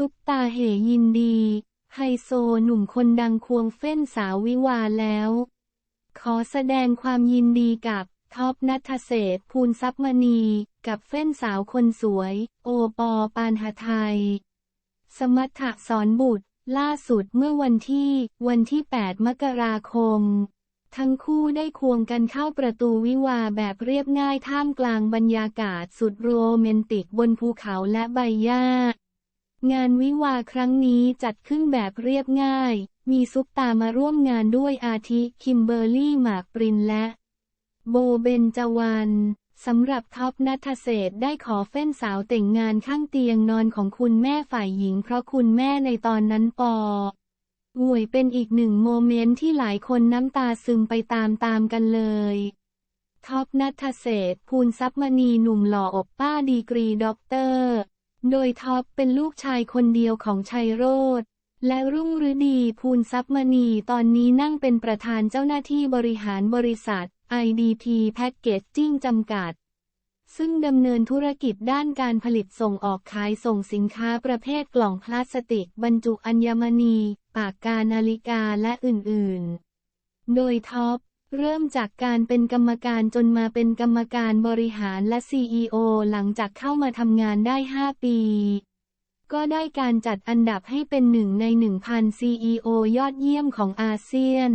ซุปตาเหยินดี ไฮโซหนุ่มคนดังควงเฟ้นสาววิวาแล้ว ขอแสดงความยินดีกับท็อปนัทเศษภูลทรัพย์มณี กับเฟ้นสาวคนสวย โอปอปานหไทย สมัทธสอนบุตร ล่าสุดเมื่อวันที่ วันที่ 8 มกราคม ทั้งคู่ได้ควงกันเข้าประตูวิวาแบบเรียบง่ายท่ามกลางบรรยากาศสุดโรแมนติกบนภูเขาและใบหญ้า งานวิวาครั้งนี้จัดขึ้นแบบเรียบง่าย มีซุปตามาร่วมงานด้วยอาทิ คิมเบอร์รี่ หมากปรินและ โบเบนจวัน สำหรับท็อปนัทเศษได้ขอเฟ้นสาวแต่งงานข้างเตียงนอนของคุณแม่ฝ่ายหญิง เพราะคุณแม่ในตอนนั้นปอห่วยเป็นอีกหนึ่งโมเมนต์ที่หลายคนน้ำตาซึมไปตามๆกันเลยท็อปนัทเศษภูลทรัพมณีหนุ่มหล่ออบป้าดีกรีด็อกเตอร์ โดยท็อปเป็นลูกชายคนเดียวของชัยโรธและรุ่งฤดีภูลทรัพย์มณีตอนนี้นั่งเป็นประธานเจ้าหน้าที่บริหารบริษัท IDP Packaging จำกัด ซึ่งดำเนินธุรกิจด้านการผลิตส่งออกขายส่งสินค้าประเภทกล่องพลาสติก บรรจุอัญมณี ปากกานาฬิกาและอื่นๆ โดยท็อป เริ่มจากการเป็นกรรมการจนมาเป็นกรรมการบริหารและ CEO หลังจากเข้ามาทำงานได้ 5 ปี ก็ได้การจัดอันดับให้เป็นหนึ่งใน 1,000 CEO ยอดเยี่ยมของอาเซียน